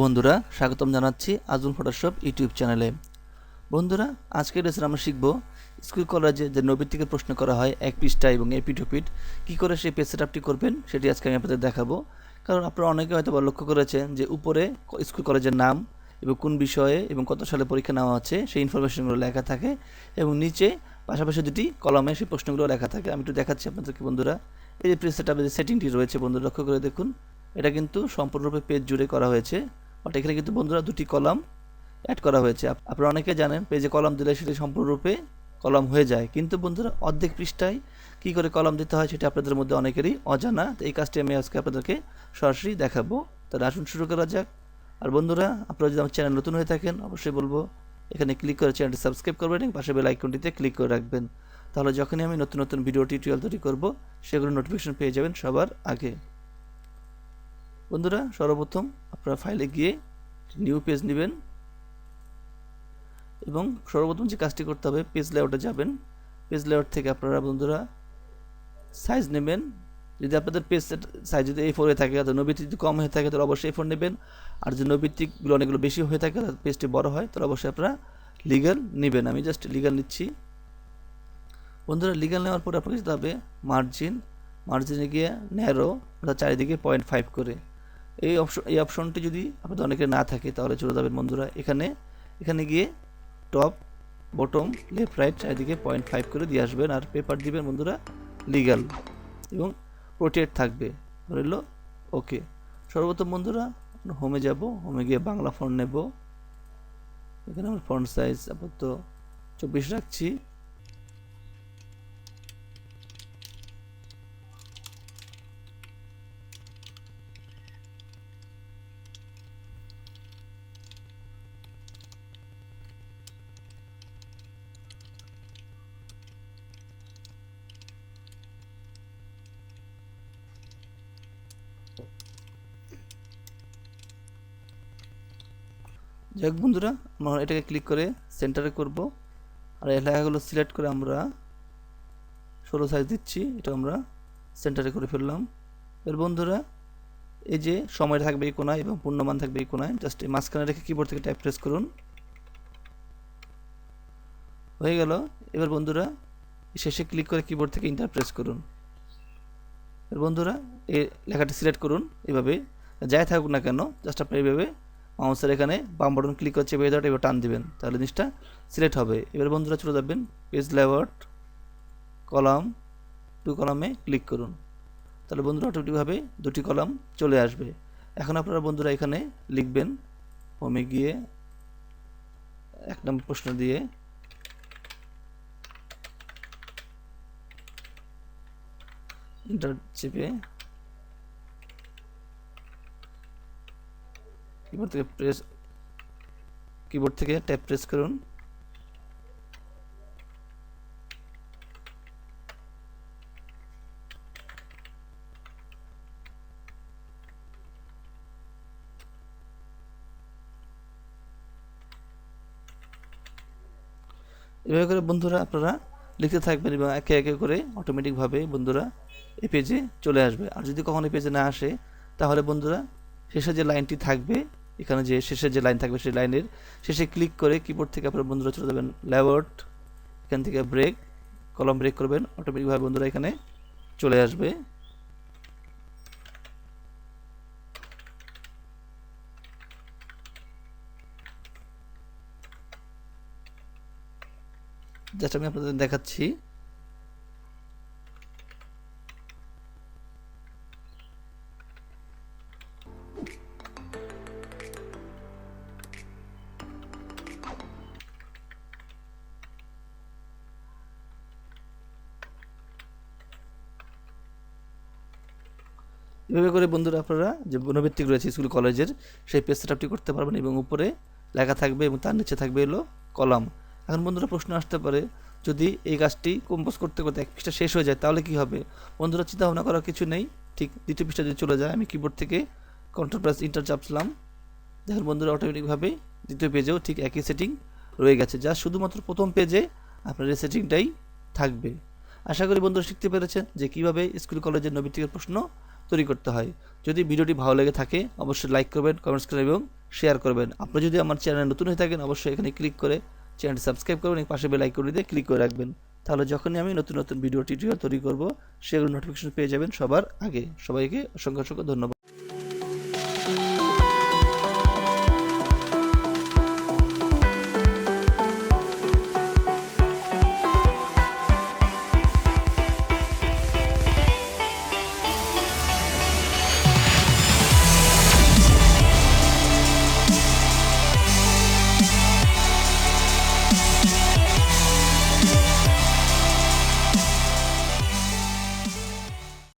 বন্ধুরা, স্বাগতম জানাচ্ছি আজুন ফটোশপ ইউটিউব চ্যানেলে। বন্ধুরা, আজকের লেসনে আমরা শিখব স্কুল কলেজে যে নবীর থেকে প্রশ্ন করা হয় এক পৃষ্ঠা এবং এপিট ওপিট কী করে সেই পেজ সেটআপটি করবেন সেটি আজকে আমি আপনাদের দেখাবো। কারণ আপনারা অনেকে হয়তো লক্ষ্য করেছেন যে উপরে স্কুল কলেজের নাম এবং কোন বিষয়ে এবং কত সালে পরীক্ষা নেওয়া হচ্ছে সেই ইনফরমেশনগুলো লেখা থাকে এবং নিচে পাশাপাশি দুটি কলমে সেই প্রশ্নগুলো লেখা থাকে। আমি একটু দেখাচ্ছি আপনাদেরকে বন্ধুরা। এই যে পেজ সেটআপের যে সেটিংটি রয়েছে বন্ধুরা, লক্ষ্য করে দেখুন। এটা কিন্তু সম্পূর্ণরূপে পেজ জুড়ে করা হয়েছে। বাট এখানে কিন্তু বন্ধুরা দুটি কলাম অ্যাড করা হয়েছে। আপ- আপনারা অনেকে জানেন, পেজে কলাম দিলে সেটি সম্পূর্ণরূপে কলাম হয়ে যায়। কিন্তু বন্ধুরা, অর্ধেক পৃষ্ঠায় কী করে কলাম দিতে হয় সেটা আপনাদের মধ্যে অনেকেরই অজানা। তো এই কাজটি আমি আজকে আপনাদেরকে সরাসরি দেখাবো। তাহলে আসুন শুরু করা যাক। আর বন্ধুরা, আপনারা যদি আমার চ্যানেল নতুন হয়ে থাকেন, অবশ্যই বলব, এখানে ক্লিক করে চ্যানেলটি সাবস্ক্রাইব করবেন এবং পাশে বেল আইকনটিতে ক্লিক করে রাখবেন। তাহলে যখনই আমি নতুন নতুন ভিডিও টিউটোরিয়াল তৈরি করব সেগুলো নোটিফিকেশন পেয়ে যাবেন সবার আগে। বন্ধুরা, সর্বপ্রথম আপনারা ফাইলে গিয়ে নিউ পেজ নেবেন এবং সর্বপ্রথম যে কাজটি করতে হবে পেজ লেআউটে যাবেন। পেজ লেআউট থেকে আপনারা বন্ধুরা সাইজ নেবেন। যদি আপনাদের পেজ সাইজ যদি এই ফোরে থাকে অর্থাৎ নবীতি যদি কম হয়ে থাকে, তাহলে অবশ্যই এই ফোর নেবেন। আর যদি নবীতিকগুলো অনেকগুলো বেশি হয়ে থাকে অর্থাৎ পেজটি বড় হয়, তাহলে অবশ্যই আপনারা লিগাল নেবেন। আমি জাস্ট লিগাল নিচ্ছি। বন্ধুরা লিগাল নেওয়ার পরে আপনাকে যেতে হবে? মার্জিন মার্জিনে গিয়ে ন্যারো অর্থাৎ চারিদিকে পয়েন্ট ফাইভ করে। এই অপশন এই অপশনটি যদি আপনাদের অনেকের না থাকে, তাহলে চলে যাবেন বন্ধুরা, এখানে এখানে গিয়ে টপ বটম লেফট রাইট চারিদিকে পয়েন্ট ফাইভ করে দিয়ে আসবেন, আর পেপার দিবেন বন্ধুরা লিগাল এবং প্রোটেট থাকবে। রইল ওকে সর্বপ্রথম বন্ধুরা হোমে যাব হোমে গিয়ে বাংলা ফন্ট নেব। এখানে আমার ফন্ট সাইজ আপাতত চব্বিশ রাখছি। যাই হোক বন্ধুরা, আমরা এটাকে ক্লিক করে সেন্টারে করব। আর এই লেখাগুলো সিলেক্ট করে আমরা ষোলো সাইজ দিচ্ছি, এটা আমরা সেন্টারে করে ফেললাম। এর বন্ধুরা, এই যে সময় থাকবে এই কোনায় এবং পূর্ণমান থাকবে এই কোনায় জাস্ট এই মাঝখানে রেখে কিবোর্ড থেকে টাইপ প্রেস করুন। হয়ে গেল। এবার বন্ধুরা শেষে ক্লিক করে কিবোর্ড থেকে ইন্টার প্রেস করুন। বন্ধুরা এই লেখাটি সিলেক্ট করুন। এভাবে যাই থাকুক না কেন, জাস্ট আপনি এইভাবে মাউসের এখানে বাম বাটন ক্লিক করছে দেওয়াটা এবার টান দিবেন, তাহলে জিনিসটা সিলেক্ট হবে। এবার বন্ধুরা চলে যাবেন পেজ লেআউট কলাম টু কলামে ক্লিক করুন। তাহলে বন্ধুরা অটোমেটিকভাবে দুটি কলাম চলে আসবে। এখন আপনারা বন্ধুরা এখানে লিখবেন হোমে গিয়ে এক নম্বর প্রশ্ন দিয়ে কিবোর্ড থেকে প্রেস কিবোর্ড থেকে ট্যাপ প্রেস করুন। এভাবে করে বন্ধুরা আপনারা লিখতে থাকবেন এবং একে একে করে অটোমেটিকভাবে বন্ধুরা এই পেজে চলে আসবে। আর যদি কখনো এই পেজে না আসে, তাহলে বন্ধুরা শেষে যে লাইনটি থাকবে, এখানে যে শেষে যে লাইন থাকবে সেই লাইনের শেষে ক্লিক করে কিবোর্ড থেকে আপনার বন্ধুরা চলে যাবেন ল্যাবট এখান থেকে ব্রেক কলম ব্রেক করবেন অটোমেটিকভাবে বন্ধুরা এখানে চলে আসবে। জাস্ট আমি আপনাদের দেখাচ্ছি। এভাবে করে বন্ধুরা আপনারা যে বনভিত্তিক রয়েছে স্কুল, কলেজের, সেই পেজ সেটআপটি করতে পারবেন এবং উপরে লেখা থাকবে এবং তার নিচে থাকবে এলো কলাম। এখন বন্ধুরা প্রশ্ন আসতে পারে, যদি এই কাজটি কম্পোজ করতে করতে এক পৃষ্ঠা শেষ হয়ে যায়, তাহলে কি হবে? বন্ধুরা চিন্তা ভাবনা করার কিছু নেই, ঠিক দ্বিতীয় পৃষ্ঠা যদি চলে যায়, আমি কিবোর্ড থেকে কন্ট্রোল প্লাস ইন্টার চাপছিলাম। দেখুন বন্ধুরা অটোমেটিকভাবে দ্বিতীয় পেজেও ঠিক একই সেটিং রয়ে গেছে, যা শুধুমাত্র প্রথম পেজে আপনার এই সেটিংটাই থাকবে। আশা করি বন্ধুরা শিখতে পেরেছেন যে কীভাবে স্কুল কলেজের নৈবিত্তিকের প্রশ্ন তৈরি করতে হয়। যদি ভিডিওটি ভালো লেগে থাকে, অবশ্যই লাইক করবেন কমেন্টস করবেন এবং শেয়ার করবেন। আপনি যদি আমার চ্যানেলে নতুন হয়ে থাকেন, অবশ্যই এখানে ক্লিক করে চ্যানেলটি সাবস্ক্রাইব করবেন এবং পাশে বেল আইকনটি দিয়ে ক্লিক করে রাখবেন। তাহলে যখনই আমি নতুন নতুন ভিডিও টিউটোরিয়াল তৈরি করব, সেগুলো নোটিফিকেশন পেয়ে যাবেন সবার আগে। সবাইকে অসংখ্য অসংখ্য ধন্যবাদ।